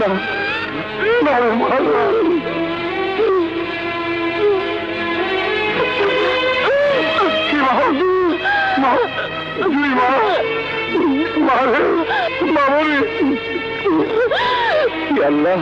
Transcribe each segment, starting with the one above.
না না আল্লাহ।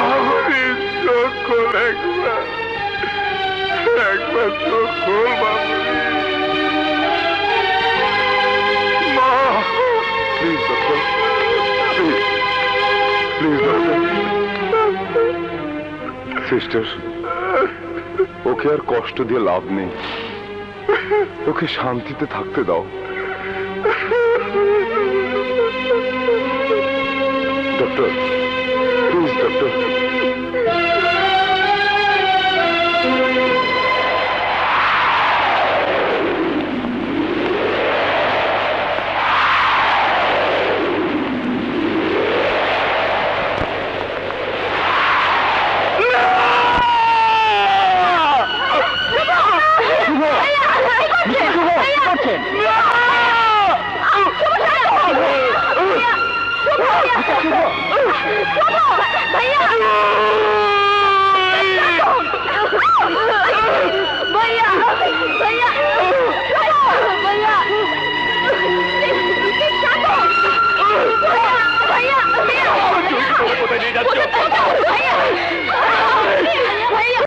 মামনি চোখ খোল একবার একবার চোখ খোল মামনি মা please doctor please please doctor sister okay আর কষ্ট দিয়ে লাভ নেই। ওকে শান্তিতে থাকতে দাও। Doctor please doctor